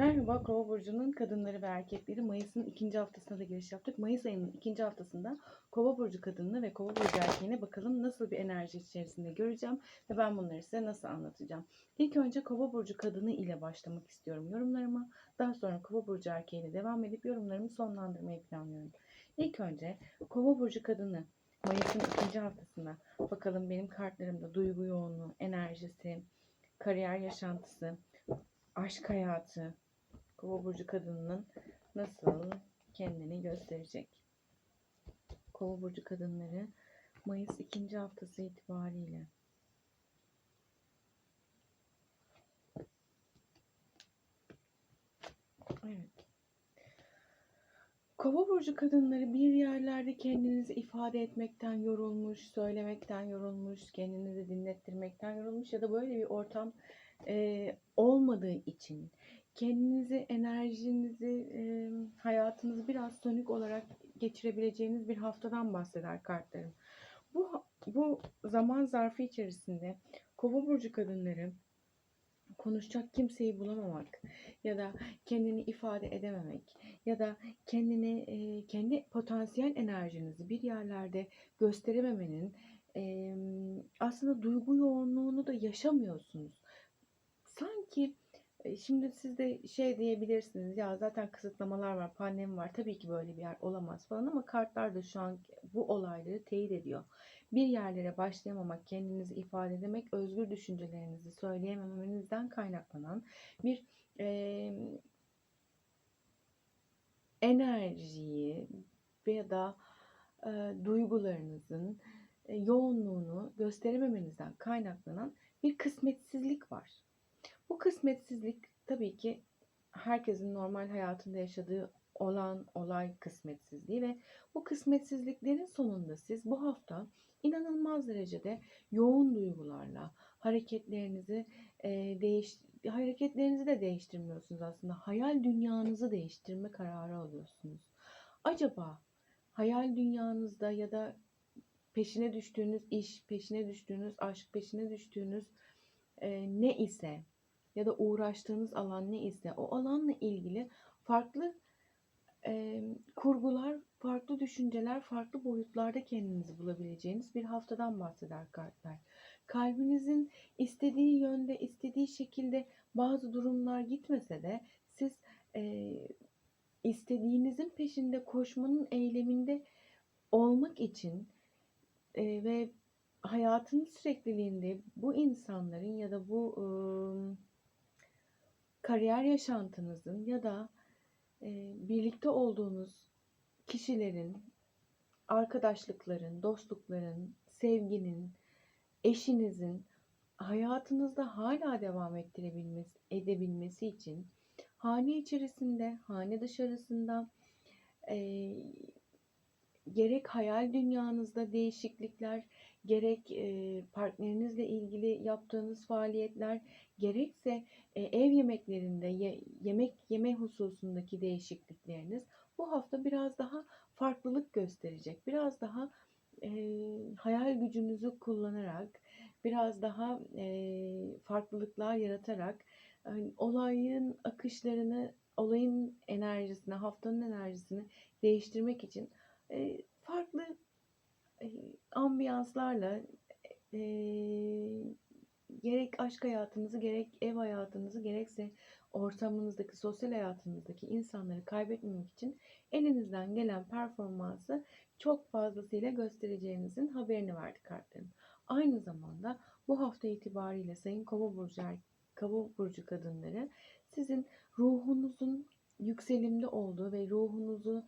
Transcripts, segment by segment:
Merhaba Kova burcunun kadınları ve erkekleri Mayıs'ın ikinci haftasına da giriş yaptık. Mayıs ayının ikinci haftasında Kova burcu kadınını ve Kova burcu erkeğine bakalım nasıl bir enerji içerisinde göreceğim ve ben bunları size nasıl anlatacağım. İlk önce Kova burcu kadını ile başlamak istiyorum yorumlarıma. Daha sonra Kova burcu erkeğiyle devam edip yorumlarımı sonlandırmayı planlıyorum. İlk önce Kova burcu kadını Mayıs'ın ikinci haftasında bakalım benim kartlarımda duygu yoğunluğu, enerjisi, kariyer yaşantısı, aşk hayatı, Kova burcu kadınının nasıl kendini gösterecek? Kova burcu kadınları Mayıs ikinci haftası itibariyle. Evet. Kova burcu kadınları bir yerlerde kendinizi ifade etmekten yorulmuş, söylemekten yorulmuş, kendinizi dinlettirmekten yorulmuş ya da böyle bir ortam e, olmadığı için kendinizi, enerjinizi, e, hayatınızı biraz sönük olarak geçirebileceğiniz bir haftadan bahseder kartlarım. Bu bu zaman zarfı içerisinde Kova burcu kadınları konuşacak kimseyi bulamamak ya da kendini ifade edememek ya da kendini kendi potansiyel enerjinizi bir yerlerde gösterememenin aslında duygu yoğunluğunu da yaşamıyorsunuz. Sanki Şimdi siz de şey diyebilirsiniz ya zaten kısıtlamalar var, pandemi var. Tabii ki böyle bir yer olamaz falan ama kartlar da şu an bu olayları teyit ediyor. Bir yerlere başlayamamak, kendinizi ifade edemek, özgür düşüncelerinizi söyleyememenizden kaynaklanan bir e, enerjiyi veya da e, duygularınızın e, yoğunluğunu gösterememenizden kaynaklanan bir kısmetsizlik var. Bu kısmetsizlik tabii ki herkesin normal hayatında yaşadığı olan olay kısmetsizliği ve bu kısmetsizliklerin sonunda siz bu hafta inanılmaz derecede yoğun duygularla hareketlerinizi e, değiş hareketlerinizi de değiştirmiyorsunuz aslında. Hayal dünyanızı değiştirme kararı alıyorsunuz. Acaba hayal dünyanızda ya da peşine düştüğünüz iş, peşine düştüğünüz aşk, peşine düştüğünüz e, ne ise ya da uğraştığınız alan ne ise o alanla ilgili farklı e, kurgular, farklı düşünceler, farklı boyutlarda kendinizi bulabileceğiniz bir haftadan bahseder kartlar. Kalbinizin istediği yönde, istediği şekilde bazı durumlar gitmese de siz e, istediğinizin peşinde koşmanın eyleminde olmak için e, ve hayatın sürekliliğinde bu insanların ya da bu e, kariyer yaşantınızın ya da e, birlikte olduğunuz kişilerin, arkadaşlıkların, dostlukların, sevginin, eşinizin hayatınızda hala devam ettirebilmesi, edebilmesi için hane içerisinde, hane dışarısında e, gerek hayal dünyanızda değişiklikler, gerek e, partnerinizle ilgili yaptığınız faaliyetler, gerekse e, ev yemeklerinde ye, yemek yeme hususundaki değişiklikleriniz bu hafta biraz daha farklılık gösterecek. Biraz daha e, hayal gücünüzü kullanarak, biraz daha farklılıklar yaratarak olayın akışlarını, olayın enerjisini, haftanın enerjisini değiştirmek için farklı ambiyanslarla e, gerek aşk hayatınızı, gerek ev hayatınızı, gerekse ortamınızdaki, sosyal hayatınızdaki insanları kaybetmemek için elinizden gelen performansı çok fazlasıyla göstereceğinizin haberini verdi kartlarım. Aynı zamanda bu hafta itibariyle Sayın Kova Burcu, Kova Burcu kadınları sizin ruhunuzun yükselimde olduğu ve ruhunuzu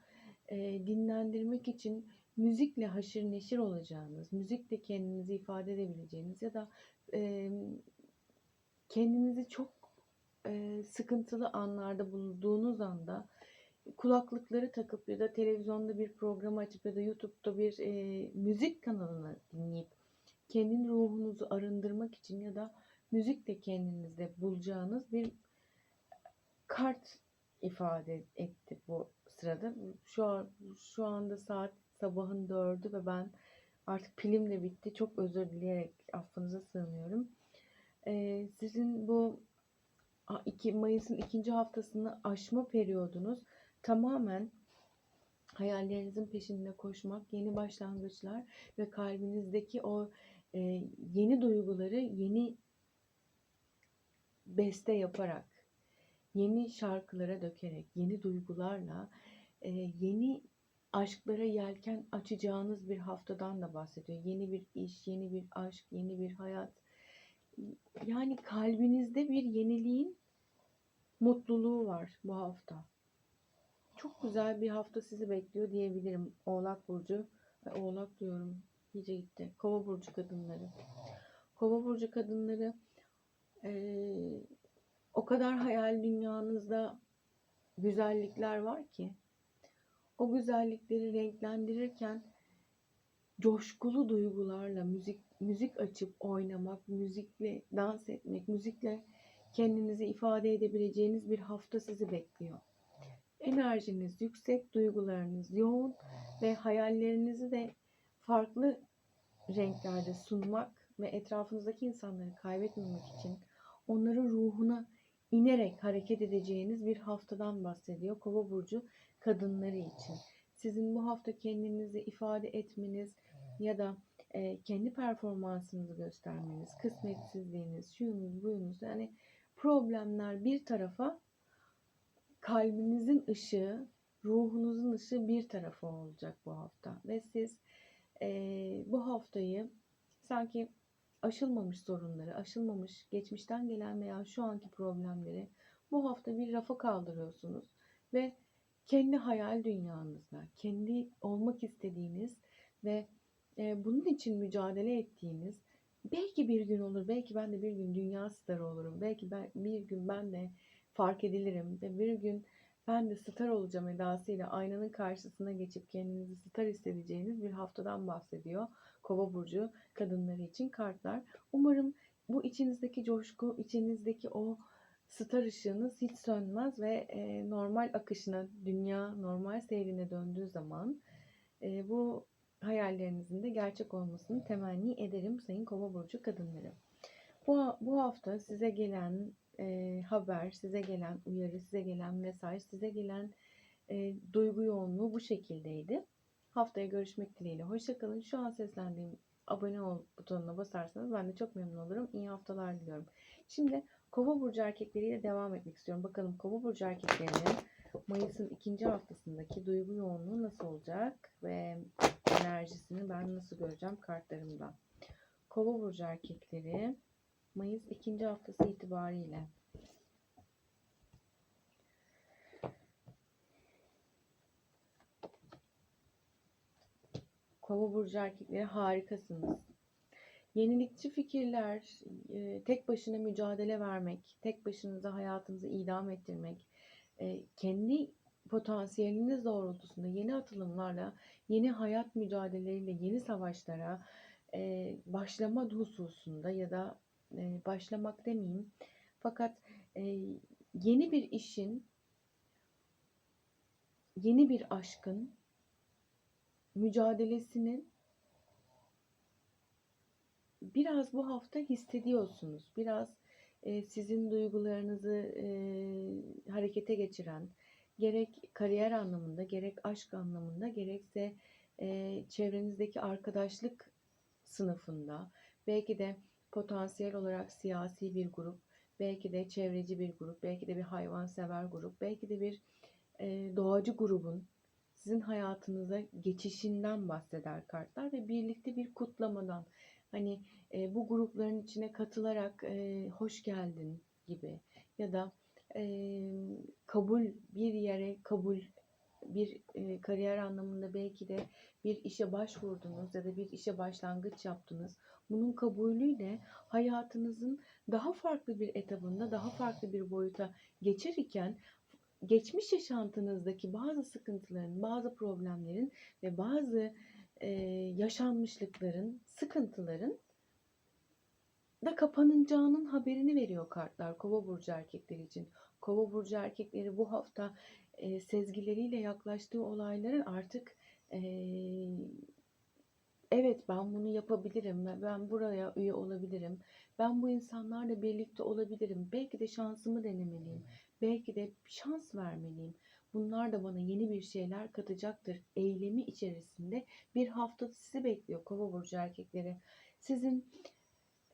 e, dinlendirmek için müzikle haşır neşir olacağınız, müzikle kendinizi ifade edebileceğiniz ya da e, kendinizi çok e, sıkıntılı anlarda bulduğunuz anda kulaklıkları takıp ya da televizyonda bir program açıp ya da YouTube'da bir e, müzik kanalını dinleyip kendi ruhunuzu arındırmak için ya da müzikle kendinizde bulacağınız bir kart ifade etti bu sırada. Şu an şu anda saat sabahın dördü ve ben artık pilim de bitti. Çok özür dileyerek affınıza sığınıyorum. Ee, sizin bu a- iki- Mayıs'ın ikinci haftasını aşma periyodunuz tamamen hayallerinizin peşinde koşmak, yeni başlangıçlar ve kalbinizdeki o e, yeni duyguları yeni beste yaparak, yeni şarkılara dökerek, yeni duygularla, e, yeni aşklara yelken açacağınız bir haftadan da bahsediyor. Yeni bir iş, yeni bir aşk, yeni bir hayat. Yani kalbinizde bir yeniliğin mutluluğu var bu hafta. Çok güzel bir hafta sizi bekliyor diyebilirim. Oğlak Burcu, Oğlak diyorum, iyice gitti. Kova Burcu kadınları. Kova Burcu kadınları eee, o kadar hayal dünyanızda güzellikler var ki o güzellikleri renklendirirken coşkulu duygularla müzik müzik açıp oynamak, müzikle dans etmek, müzikle kendinizi ifade edebileceğiniz bir hafta sizi bekliyor. Enerjiniz yüksek, duygularınız yoğun ve hayallerinizi de farklı renklerde sunmak ve etrafınızdaki insanları kaybetmemek için onların ruhuna inerek hareket edeceğiniz bir haftadan bahsediyor Kova burcu kadınları için. Sizin bu hafta kendinizi ifade etmeniz ya da e, kendi performansınızı göstermeniz, kısmetsizliğiniz, şuyunuz, buyunuz yani problemler bir tarafa kalbinizin ışığı, ruhunuzun ışığı bir tarafa olacak bu hafta. Ve siz e, bu haftayı sanki aşılmamış sorunları, aşılmamış geçmişten gelen veya şu anki problemleri bu hafta bir rafa kaldırıyorsunuz ve kendi hayal dünyanızda, kendi olmak istediğiniz ve e, bunun için mücadele ettiğiniz belki bir gün olur, belki ben de bir gün dünya starı olurum, belki ben, bir gün ben de fark edilirim ve bir gün ben de star olacağım edasıyla aynanın karşısına geçip kendinizi star hissedeceğiniz bir haftadan bahsediyor. Kova burcu kadınları için kartlar. Umarım bu içinizdeki coşku, içinizdeki o star ışığınız hiç sönmez ve e, normal akışına, dünya normal seyrine döndüğü zaman e, bu hayallerinizin de gerçek olmasını temenni ederim sayın kova burcu kadınları. Bu, bu hafta size gelen e, haber, size gelen uyarı, size gelen mesaj, size gelen e, duygu yoğunluğu bu şekildeydi. Haftaya görüşmek dileğiyle. Hoşçakalın. Şu an seslendiğim abone ol butonuna basarsanız ben de çok memnun olurum. İyi haftalar diliyorum. Şimdi Kova burcu erkekleriyle devam etmek istiyorum. Bakalım Kova burcu erkeklerinin Mayıs'ın ikinci haftasındaki duygu yoğunluğu nasıl olacak ve enerjisini ben nasıl göreceğim kartlarımdan. Kova burcu erkekleri Mayıs ikinci haftası itibariyle Kova burcu erkekleri harikasınız. Yenilikçi fikirler, e, tek başına mücadele vermek, tek başınıza hayatınızı idam ettirmek, e, kendi potansiyeliniz doğrultusunda yeni atılımlarla, yeni hayat mücadeleleriyle, yeni savaşlara e, başlama hususunda ya da başlamak demeyeyim. Fakat yeni bir işin, yeni bir aşkın mücadelesinin biraz bu hafta hissediyorsunuz. Biraz e, sizin duygularınızı e, harekete geçiren, gerek kariyer anlamında, gerek aşk anlamında, gerekse e, çevrenizdeki arkadaşlık sınıfında, belki de potansiyel olarak siyasi bir grup, belki de çevreci bir grup, belki de bir hayvansever grup, belki de bir e, doğacı grubun sizin hayatınıza geçişinden bahseder kartlar ve birlikte bir kutlamadan hani e, bu grupların içine katılarak e, hoş geldin gibi ya da e, kabul bir yere kabul bir e, kariyer anlamında belki de bir işe başvurdunuz ya da bir işe başlangıç yaptınız. Bunun kabulüyle hayatınızın daha farklı bir etabında, daha farklı bir boyuta geçerirken geçmiş yaşantınızdaki bazı sıkıntıların, bazı problemlerin ve bazı e, yaşanmışlıkların, sıkıntıların da kapanacağının haberini veriyor kartlar Kova burcu erkekleri için. Kova burcu erkekleri bu hafta e, sezgileriyle yaklaştığı olayların artık e, evet ben bunu yapabilirim, ben buraya üye olabilirim, Ben bu insanlarla birlikte olabilirim. Belki de şansımı denemeliyim. Belki de şans vermeliyim. Bunlar da bana yeni bir şeyler katacaktır. Eylemi içerisinde bir hafta sizi bekliyor Kova burcu erkekleri. Sizin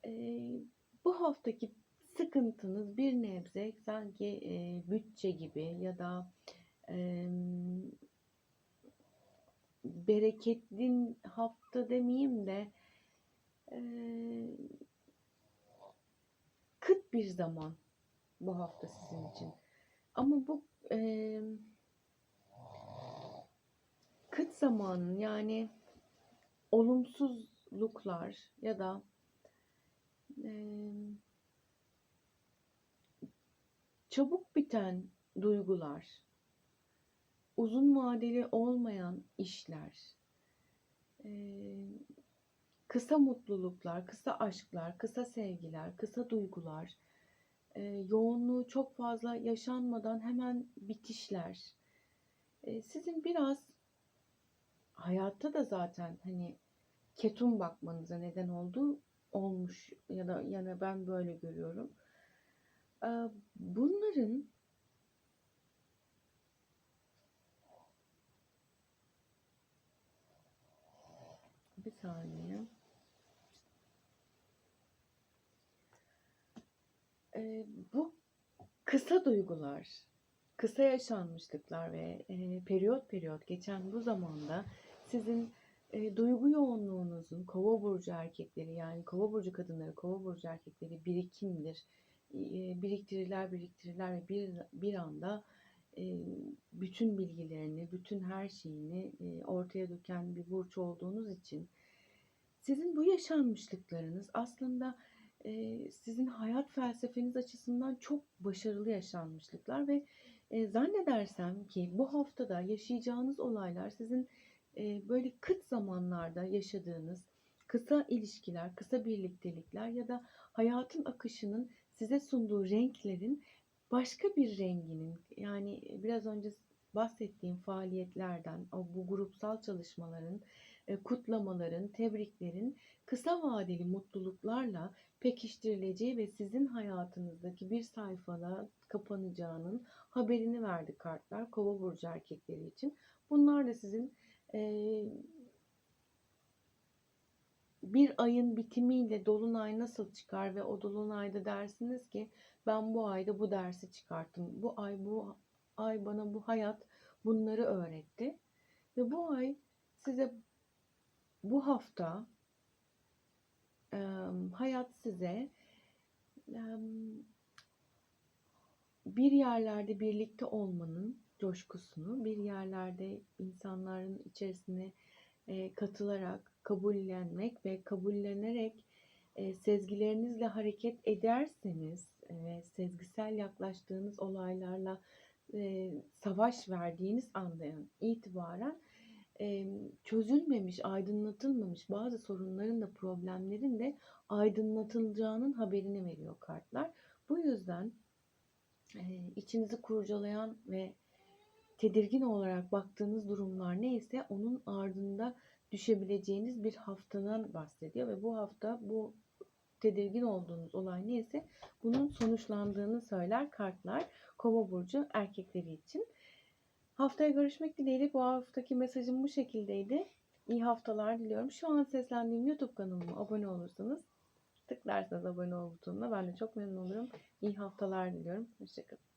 eee, bu haftaki sıkıntınız bir nebze sanki eee, bütçe gibi ya da eee, bereketli hafta demeyeyim de eee, kıt bir zaman bu hafta sizin için. Ama bu eee, kıt zamanın yani olumsuzluklar ya da eee, çabuk biten duygular, uzun vadeli olmayan işler, kısa mutluluklar, kısa aşklar, kısa sevgiler, kısa duygular, eee, yoğunluğu çok fazla yaşanmadan hemen bitişler. Eee, sizin biraz hayatta da zaten hani ketum bakmanıza neden oldu olmuş ya da yani ben böyle görüyorum. Eee, bunların bir saniye. Eee, bu kısa duygular, kısa yaşanmışlıklar ve eee, periyot periyot geçen bu zamanda sizin eee, duygu yoğunluğunuzun kova burcu erkekleri yani kova burcu kadınları, kova burcu erkekleri birikimdir. Eee, biriktirirler, biriktirirler ve bir, bir anda eee, bütün bilgilerini, bütün her şeyini eee, ortaya döken bir burç olduğunuz için sizin bu yaşanmışlıklarınız aslında sizin hayat felsefeniz açısından çok başarılı yaşanmışlıklar ve zannedersem ki bu haftada yaşayacağınız olaylar sizin böyle kıt zamanlarda yaşadığınız kısa ilişkiler, kısa birliktelikler ya da hayatın akışının size sunduğu renklerin başka bir renginin yani biraz önce bahsettiğim faaliyetlerden, o bu grupsal çalışmaların, kutlamaların, tebriklerin kısa vadeli mutluluklarla pekiştirileceği ve sizin hayatınızdaki bir sayfada kapanacağının haberini verdi kartlar Kova burcu erkekleri için. Bunlar da sizin eee, bir ayın bitimiyle dolunay nasıl çıkar ve o dolunayda dersiniz ki ben bu ayda bu dersi çıkarttım. Bu ay bu ay bana bu hayat bunları öğretti ve bu ay size bu hafta em, hayat size em, bir yerlerde birlikte olmanın coşkusunu, bir yerlerde insanların içerisine e, katılarak, kabullenmek ve kabullenerek e, sezgilerinizle hareket ederseniz e, ve sezgisel yaklaştığınız olaylarla e, savaş verdiğiniz andan itibaren e, çözülmemiş, aydınlatılmamış bazı sorunların da problemlerin de aydınlatılacağının haberini veriyor kartlar. Bu yüzden içinizi kurcalayan ve tedirgin olarak baktığınız durumlar neyse onun ardında düşebileceğiniz bir haftadan bahsediyor ve bu hafta bu tedirgin olduğunuz olay neyse bunun sonuçlandığını söyler kartlar Kova burcu erkekleri için. Haftaya görüşmek dileğiyle bu haftaki mesajım bu şekildeydi. İyi haftalar diliyorum. Şu an seslendiğim YouTube kanalıma abone olursanız tıklarsanız abone ol butonuna ben de çok memnun olurum. İyi haftalar diliyorum. Hoşçakalın.